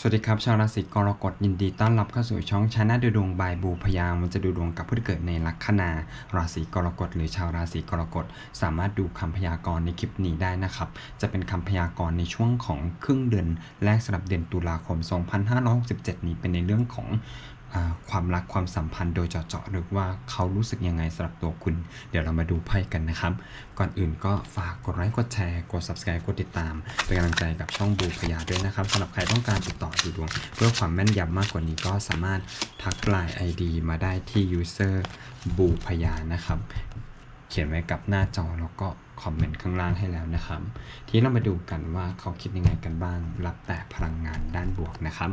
สวัสดีครับ ชาวราศีกรกฎยินดีต้อนรับเข้าสู่ช่องชนะดูดวงบายบูพยามันจะดูดวงกับผู้ที่เกิดในลัคนาราศีกรกฎหรือชาวราศีกรกฎสามารถดูคำพยากรณ์ในคลิปนี้ได้นะครับ จะเป็นคำพยากรณ์ในช่วงของครึ่งเดือนแรกสำหรับเดือนตุลาคม 2567 นี้เป็นในเรื่องของ ความรักความสัมพันธ์โดยเจาะๆหรือว่าเขารู้สึกยังไงสำหรับตัวคุณ เดี๋ยวเรามาดูไพ่กันนะครับ ก่อนอื่นก็ฝากกดไลค์กดแชร์กด subscribe กดติดตาม เป็นกำลังใจกับช่องบูพยาด้วยนะครับสำหรับใครต้องการติดต่อดูดวง เพื่อความแม่นยำมากกว่านี้ก็สามารถทักไลน์ ID มาได้ที่ user บูพยานะครับ เขียนไว้กับหน้าจอแล้วก็ คอมเมนต์ข้างล่างให้แล้วนะครับ ทีนี้เรามาดูกันว่าเขาคิดยังไงกันบ้าง รับแต่พลังงานด้านบวกนะครับ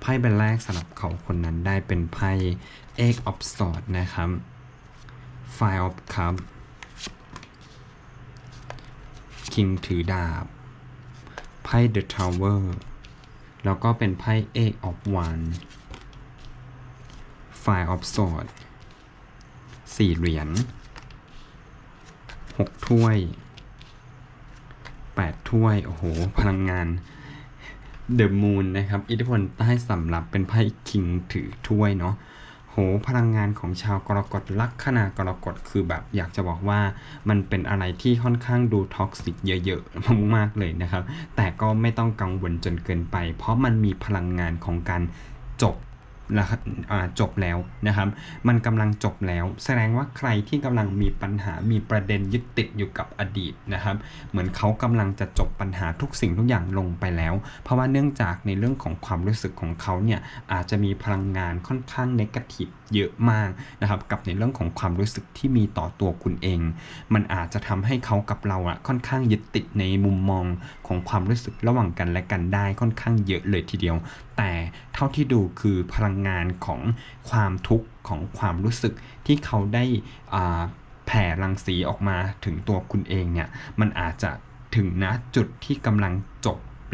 ไพ่ใบแรกสำหรับเขาคนนั้นได้เป็นไพ่ Eight of Swords นะครับ Five of Cups King ถือดาบ ไพ่ The Tower แล้วก็เป็นไพ่ Eight of Wands Five of Swords สี่เหรียญ หกถ้วยแปดถ้วย โอ้โห พลังงานเดอะมูนนะครับ อิทธิพลใต้สำรับเป็นไพ่คิงถือถ้วยเนาะโหพลังงานของชาวกรกฎลัคนากรกฎคือแบบอยากจะบอกว่ามันเป็นอะไรที่ค่อนข้างดูท็อกซิกเยอะๆมากๆเลยนะครับ แต่ก็ไม่ต้องกังวลจนเกินไป เพราะมันมีพลังงานของการจบ จบแล้วนะครับ มันกำลังจบแล้ว แสดงว่าใครที่กำลังมีปัญหามีประเด็นยึดติดอยู่กับอดีตนะครับ เหมือนเขากำลังจะจบปัญหาทุกสิ่งทุกอย่างลงไปแล้ว เพราะว่าเนื่องจากในเรื่องของความรู้สึกของเขาเนี่ยอาจจะมีพลังงานค่อนข้างนกาทีฟเยอะมากนะครับกับในเรื่องของความรู้สึกที่มีต่อตัวคุณเอง มันอาจจะทำให้เขากับเราอะค่อนข้างยึดติดในมุมมองของความรู้สึกระหว่างกันและกันได้ค่อนข้างเยอะเลยทีเดียว แต่เท่าที่ดูคือพลังงานของความทุกข์ของความรู้สึกที่เขาได้อาแผ่รังสีออกมาถึงตัวคุณเองเนี่ยมันอาจจะถึงนะจุดที่กำลัง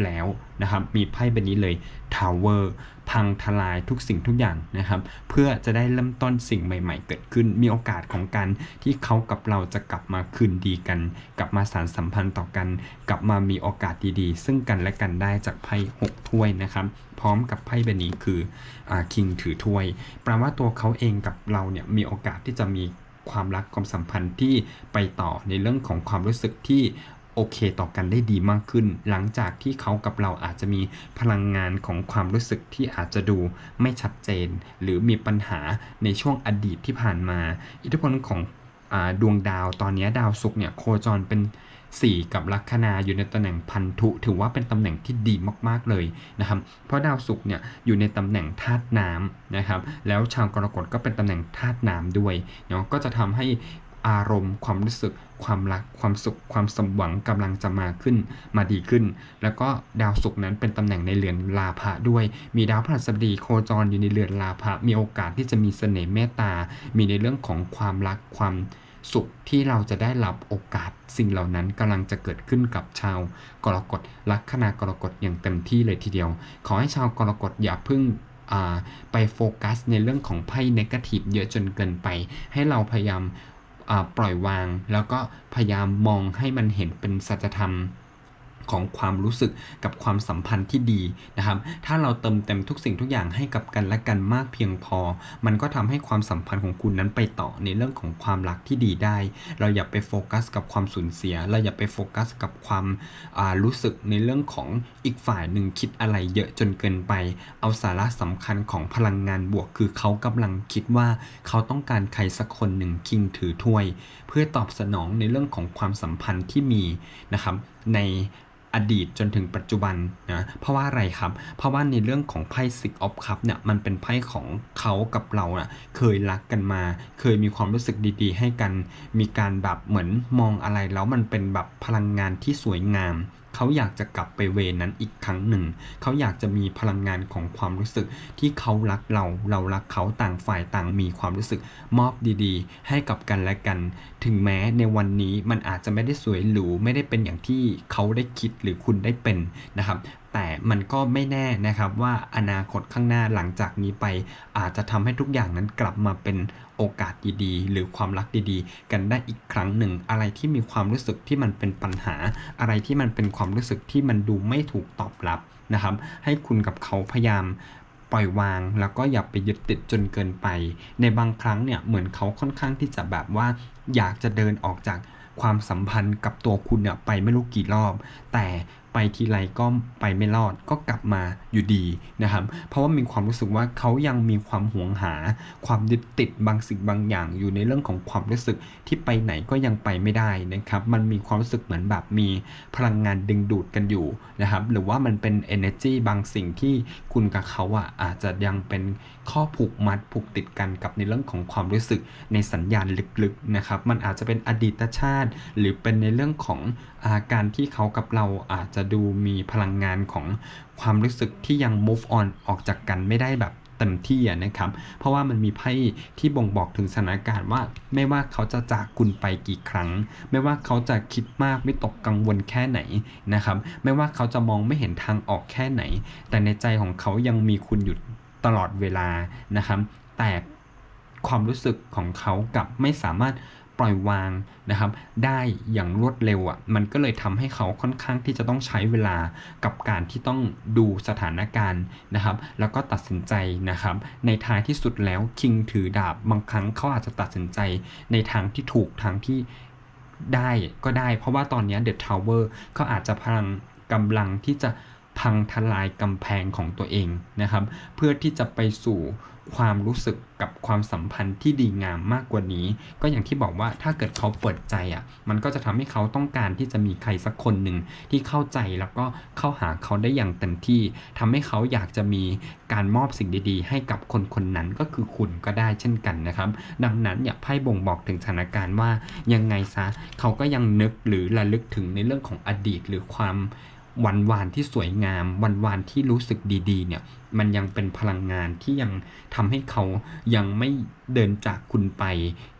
แล้วนะครับ มีไพ่ใบนี้เลย Tower พังทลายทุกสิ่งทุกอย่างนะครับ เพื่อจะได้เริ่มต้นสิ่งใหม่ ๆ เกิดขึ้น มีโอกาสของการที่เขากับเราจะกลับมาคืนดีกัน กลับมาสานสัมพันธ์ต่อกัน กลับมามีโอกาสดีๆ ซึ่งกันและกันได้จากไพ่หกถ้วยนะครับ พร้อมกับไพ่ใบนี้คืออคิงถือถ้วย แปลว่าตัวเขาเองกับเราเนี่ยมีโอกาสที่จะมีความรักความสัมพันธ์ที่ไปต่อในเรื่องของความรู้สึกที่ โอเคต่อกันได้ดีมากขึ้น หลังจากที่เขากับเราอาจจะมีพลังงานของความรู้สึกที่อาจจะดูไม่ชัดเจน หรือมีปัญหาในช่วงอดีตที่ผ่านมา อิทธิพลของอดวงดาวตอนนี้ดาวศุกร์เนี่ยโคจรเป็น4 กับลัคนาอยู่ในตำแหน่งพันธุ ถือว่าเป็นตำแหน่งที่ดีมากๆเลยนะครับ เพราะดาวศุกร์เนี่ยอยู่ในตำแหน่งธาตุน้ำนะครับ แล้วชาวกรกฎก็เป็นตำแหน่งธาตุน้ำด้วยเนาะก็จะทำให้ อารมณ์ ความรู้สึก ความรัก ความสุข ความสมหวังกำลังจะมาขึ้น มาดีขึ้น แล้วก็ดาวศุกร์นั้นเป็นตำแหน่งในเรือนลาภะด้วย มีดาวพฤหัสบดีโคจรอยู่ในเรือนลาภะมีโอกาสที่จะมีเสน่ห์เมตตา มีในเรื่องของความรักความสุขที่เราจะได้รับโอกาสสิ่งเหล่านั้นกำลังจะเกิดขึ้นกับชาวกรกฎลัคนากรกฎอย่างเต็มที่เลยทีเดียว ขอให้ชาวกรกฎอย่าเพิ่งไปโฟกัสในเรื่องของไพ่เนกาทีฟเยอะจนเกินไป ให้เราพยายาม ปล่อยวาง แล้วก็พยายามมองให้มันเห็นเป็นสัจธรรม ของความรู้สึกกับความสัมพันธ์ที่ดีนะครับ ถ้าเราเติมเต็มทุกสิ่งทุกอย่างให้กับกันและกันมากเพียงพอ มันก็ทำให้ความสัมพันธ์ของคุณนั้นไปต่อในเรื่องของความรักที่ดีได้ เราอย่าไปโฟกัสกับความสูญเสีย เราอย่าไปโฟกัสกับความารู้สึกในเรื่องของอีกฝ่ายหนึ่งคิดอะไรเยอะจนเกินไป เอาสาระสำคัญของพลังงานบวก คือเขากำลังคิดว่าเขาต้องการใครสักคนหนึ่งคิงถือถ้วย เพื่อตอบสนองในเรื่องของความสัมพันธ์ที่มีนะครับใน อดีตจนถึงปัจจุบันนะเพราะว่าอะไรครับ เพราะว่าในเรื่องของไพ่ซิกออฟคัพเนี่ยมันเป็นไพ่ของเขากับเราน่ะเคยรักกันมา เคยมีความรู้สึกดีๆ ให้กัน มีการแบบเหมือนมองอะไรแล้วมันเป็นแบบพลังงานที่สวยงาม เขาอยากจะกลับไปเวนั้นอีกครั้งหนึ่ง เขาอยากจะมีพลังงานของความรู้สึกที่เขารักเรา เรารักเขาต่างฝ่ายต่างมีความรู้สึกมอบดีๆ ให้กับกันและกัน ถึงแม้ในวันนี้มันอาจจะไม่ได้สวยหรูไม่ได้เป็นอย่างที่เขาได้คิดหรือคุณได้เป็นนะครับแต่มันก็ไม่แน่นะครับว่าอนาคตข้างหน้าหลังจากนี้ไป อาจจะทำให้ทุกอย่างนั้นกลับมาเป็น โอกาสดีๆ หรือความรักดีๆ กันได้อีกครั้งหนึ่ง อะไรที่มีความรู้สึกที่มันเป็นปัญหา อะไรที่มันเป็นความรู้สึกที่มันดูไม่ถูกตอบรับนะครับ ให้คุณกับเขาพยายามปล่อยวางแล้วก็อย่าไปยึดติดจนเกินไป ในบางครั้งเนี่ยเหมือนเขาค่อนข้างที่จะแบบว่า อยากจะเดินออกจากความสัมพันธ์กับตัวคุณเนี่ยไปไม่รู้กี่รอบ แต่ ไปทีไรก็ไปไม่รอดก็กลับมาอยู่ดีนะครับ เพราะว่ามีความรู้สึกว่าเขายังมีความหวงหา ความยึดติดบางสิ่งบางอย่างอยู่ในเรื่องของความรู้สึกที่ไปไหนก็ยังไปไม่ได้นะครับ มันมีความรู้สึกเหมือนแบบมีพลังงานดึงดูดกันอยู่นะครับ หรือว่ามันเป็น energy บางสิ่งที่คุณกับเขาอะอาจจะยังเป็น ข้อผูกมัดผูกติดกันกับในเรื่องของความรู้สึกในสัญญาณลึกๆนะครับมันอาจจะเป็นอดีตชาติ หรือเป็นในเรื่องของอาการที่เขากับเราอาจจะดูมีพลังงานของความรู้สึกที่ยัง move on ออกจากกันไม่ได้แบบเต็มที่นะครับ เพราะว่ามันมีไพ่ที่บ่งบอกถึงสถานการณ์ว่า ไม่ว่าเขาจะจากคุณไปกี่ครั้ง ไม่ว่าเขาจะคิดมากไม่ตกกังวลแค่ไหนนะครับ ไม่ว่าเขาจะมองไม่เห็นทางออกแค่ไหน แต่ในใจของเขายังมีคุณอยู่ ตลอดเวลานะครับแต่ความรู้สึกของเขากับไม่สามารถปล่อยวางนะครับ ได้อย่างรวดเร็วอะ่ะมันก็เลยทำให้เขาค่อนข้างที่จะต้องใช้เวลากับการที่ต้องดูสถานการณ์นะครับ แล้วก็ตัดสินใจนะครับ ในท้ายที่สุดแล้วคิงถือดาบบางครั้งเขาอาจจะตัดสินใจในทางที่ถูกทางที่ได้ก็ได้ เพราะว่าตอนนี้เดอะทาวเวอร์เขาอาจจะพลังกำลังที่จะ พังทลายกำแพงของตัวเองนะครับ เพื่อที่จะไปสู่ความรู้สึกกับความสัมพันธ์ที่ดีงามมากกว่านี้ ก็อย่างที่บอกว่าถ้าเกิดเขาเปิดใจอะ มันก็จะทำให้เขาต้องการที่จะมีใครสักคนหนึ่งที่เข้าใจแล้วก็เข้าหาเขาได้อย่างเต็มที่ทำให้เขาอยากจะมีการมอบสิ่งดีๆ ให้กับคนคนนั้นก็คือคุณก็ได้เช่นกันนะครับ ดังนั้นอย่าไพ่บ่งบอกถึงสถานการณ์ว่ายังไงซะเขาก็ยังนึกหรือระลึกถึงในเรื่องของอดีตหรือความ วันวานที่สวยงาม วันวานที่รู้สึกดีๆ เนี่ย มันยังเป็นพลังงานที่ยังทำให้เขายังไม่เดินจากคุณไป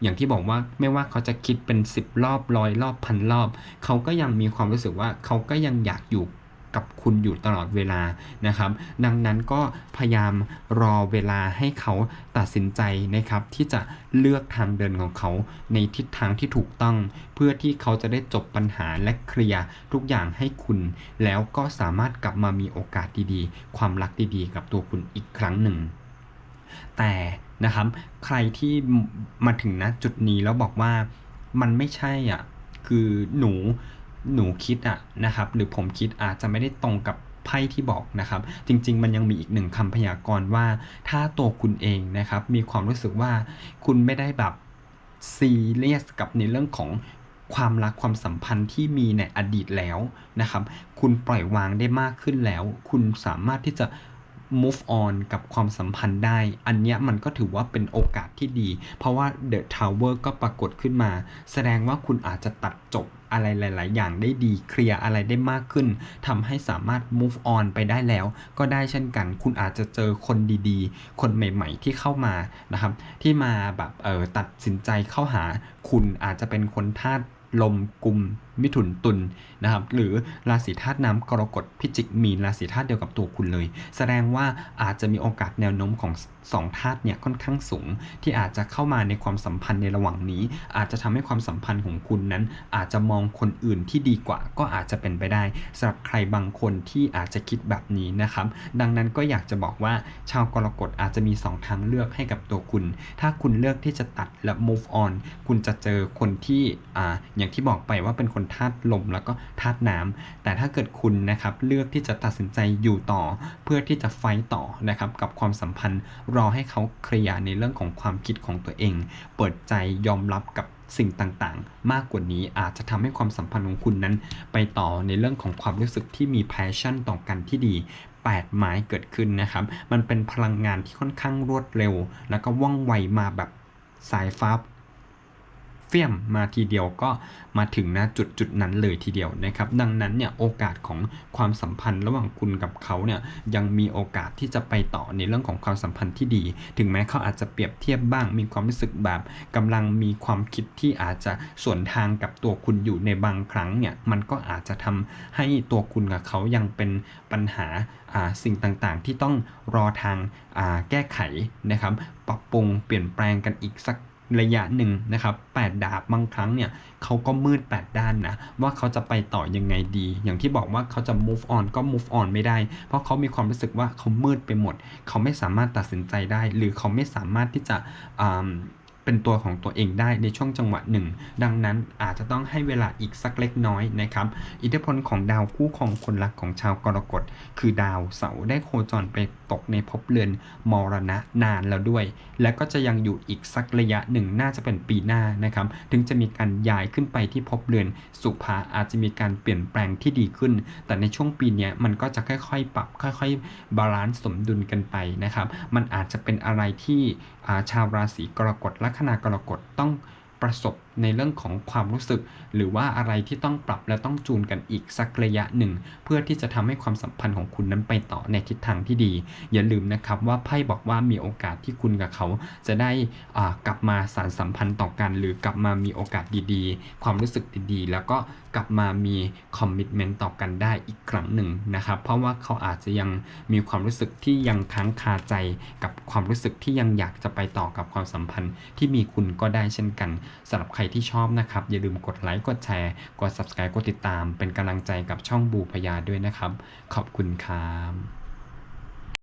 อย่างที่บอกว่าไม่ว่าเขาจะคิดเป็นสิบรอบร้อยรอบพันรอบ เขาก็ยังมีความรู้สึกว่าเขาก็ยังอยากอยู่ กับคุณอยู่ตลอดเวลานะครับ ดังนั้นก็พยายามรอเวลาให้เขาตัดสินใจนะครับ ที่จะเลือกทางเดินของเขาในทิศทางที่ถูกต้อง เพื่อที่เขาจะได้จบปัญหาและเคลียร์ทุกอย่างให้คุณ แล้วก็สามารถกลับมามีโอกาสดีๆ ความรักดีๆ กับตัวคุณอีกครั้งหนึ่ง แต่นะครับใครที่มาถึงณจุดนี้แล้วบอกว่ามันไม่ใช่อะคือหนู หนูคิดอะนะครับหรือผมคิดอาจจะไม่ได้ตรงกับไพ่ที่บอกนะครับ จริง ๆ มันยังมีอีกหนึ่งคำพยากรณ์ว่า ถ้าตัวคุณเองนะครับ มีความรู้สึกว่าคุณไม่ได้แบบซีเรียสกับในเรื่องของความรักความสัมพันธ์ที่มีในอดีตแล้วนะครับ คุณปล่อยวางได้มากขึ้นแล้ว คุณสามารถที่จะ move on กับความสัมพันธ์ได้ อันนี้มันก็ถือว่าเป็นโอกาสที่ดี เพราะว่า The Tower ก็ปรากฏขึ้นมา แสดงว่าคุณอาจจะตัดจบอะไรหลาย ๆ อย่างได้ดี เคลียร์อะไรได้มากขึ้นทำให้สามารถ move on ไปได้แล้ว ก็ได้เช่นกัน คุณอาจจะเจอคนดีๆ คนใหม่ ๆ ที่เข้ามานะครับ ที่มาแบบเออตัดสินใจเข้าหา คุณอาจจะเป็นคนธาตุลมกลุ่ม มิถุนตุลนะครับหรือราศีธาตุน้ำกรกฎพิจิกมีนราศีธาตุเดียวกับตัวคุณเลย แสดงว่าอาจจะมีโอกาสแนวโน้มของสองธาตุเนี่ยค่อนข้างสูง ที่อาจจะเข้ามาในความสัมพันธ์ในระหว่างนี้ อาจจะทำให้ความสัมพันธ์ของคุณนั้น อาจจะมองคนอื่นที่ดีกว่า ก็อาจจะเป็นไปได้สำหรับใครบางคนที่อาจจะคิดแบบนี้นะครับ ดังนั้นก็อยากจะบอกว่าชาวกรกฎอาจจะมี 2 ทางเลือกให้กับตัวคุณ ถ้าคุณเลือกที่จะตัดและ move on คุณจะเจอคนที่อ่าอย่างที่บอกไปว่าเป็นคนธาตุลมแล้วก็ธาตุน้ำแต่ถ้าเกิดคุณนะครับเลือกที่จะตัดสินใจอยู่ต่อ เพื่อที่จะไฟต่อนะครับกับความสัมพันธ์รอให้เขาเคลียร์ในเรื่องของความคิดของตัวเอง เปิดใจยอมรับกับสิ่งต่างๆ มากกว่านี้อาจจะทำให้ความสัมพันธ์ของคุณนั้น ไปต่อในเรื่องของความรู้สึกที่มีแพชชั่นต่อกันที่ดี8ไม้เกิดขึ้นนะครับ มันเป็นพลังงานที่ค่อนข้างรวดเร็ว แล้วก็ว่องไวมาแบบสายฟ้า เฟี้ยมมาทีเดียวก็มาถึงนะจุดจุดนั้นเลยทีเดียวนะครับ ดังนั้นเนี่ยโอกาสของความสัมพันธ์ระหว่างคุณกับเขาเนี่ยยังมีโอกาสที่จะไปต่อในเรื่องของความสัมพันธ์ที่ดี ถึงแม้เขาอาจจะเปรียบเทียบบ้าง มีความรู้สึกแบบกำลังมีความคิดที่อาจจะส่วนทางกับตัวคุณอยู่ในบางครั้งเนี่ยมันก็อาจจะทำให้ตัวคุณกับเขายังเป็นปัญหาสิ่งต่างๆ ที่ต้องรอทางแก้ไขนะครับ ปรับปรุงเปลี่ยนแปลงกันอีกสัก ระยะหนึ่งนะครับแปดดาบบางครั้งเนี่ยเขาก็มืดแปดด้านนะ ว่าเขาจะไปต่อยังไงดี อย่างที่บอกว่าเขาจะ move on ก็ move on ไม่ได้ เพราะเขามีความรู้สึกว่าเขามืดไปหมด เขาไม่สามารถตัดสินใจได้ หรือเขาไม่สามารถที่จะ เป็นตัวของตัวเองได้ในช่วงจังหวะหนึ่ง ดังนั้นอาจจะต้องให้เวลาอีกสักเล็กน้อยนะครับ อิทธิพลของดาวคู่ครองคนรักของชาวกรกฎ คือดาวเสาร์ได้โคจรไปตกในภพเรือนมรณะนานแล้วด้วย และก็จะยังอยู่อีกสักระยะหนึ่งน่าจะเป็นปีหน้านะครับ ถึงจะมีการย้ายขึ้นไปที่ภพเรือนสุภาอาจจะมีการเปลี่ยนแปลงที่ดีขึ้น แต่ในช่วงปีนี้มันก็จะค่อยๆ ปรับค่อยๆ บาลานซ์สมดุลกันไปนะครับ มันอาจจะเป็นอะไรที่ ชาวราศีกรกฎลัคนากรกฎต้องประสบในเรื่องของความรู้สึก หรือว่าอะไรที่ต้องปรับและต้องจูนกันอีกสักระยะหนึ่ง เพื่อที่จะทำให้ความสัมพันธ์ของคุณนั้นไปต่อในทิศทางที่ดี อย่าลืมนะครับว่าไพ่บอกว่ามีโอกาสที่คุณกับเขาจะได้กลับมาสารสัมพันธ์ต่อกัน หรือกลับมามีโอกาสดีๆ ความรู้สึกดีๆ แล้วก็ กลับมามีคอมมิชเมนต์ต่อกันได้อีกครั้งหนึ่งนะครับ เพราะว่าเขาอาจจะยังมีความรู้สึกที่ยังค้างคาใจกับความรู้สึกที่ยังอยากจะไปต่อกับความสัมพันธ์ที่มีคุณก็ได้เช่นกันสำหรับใครที่ชอบนะครับ อย่าลืมกดไลค์กดแชร์กด subscribe กดติดตาม เป็นกำลังใจกับช่องบูพยาด้วยนะครับ ขอบคุณครับ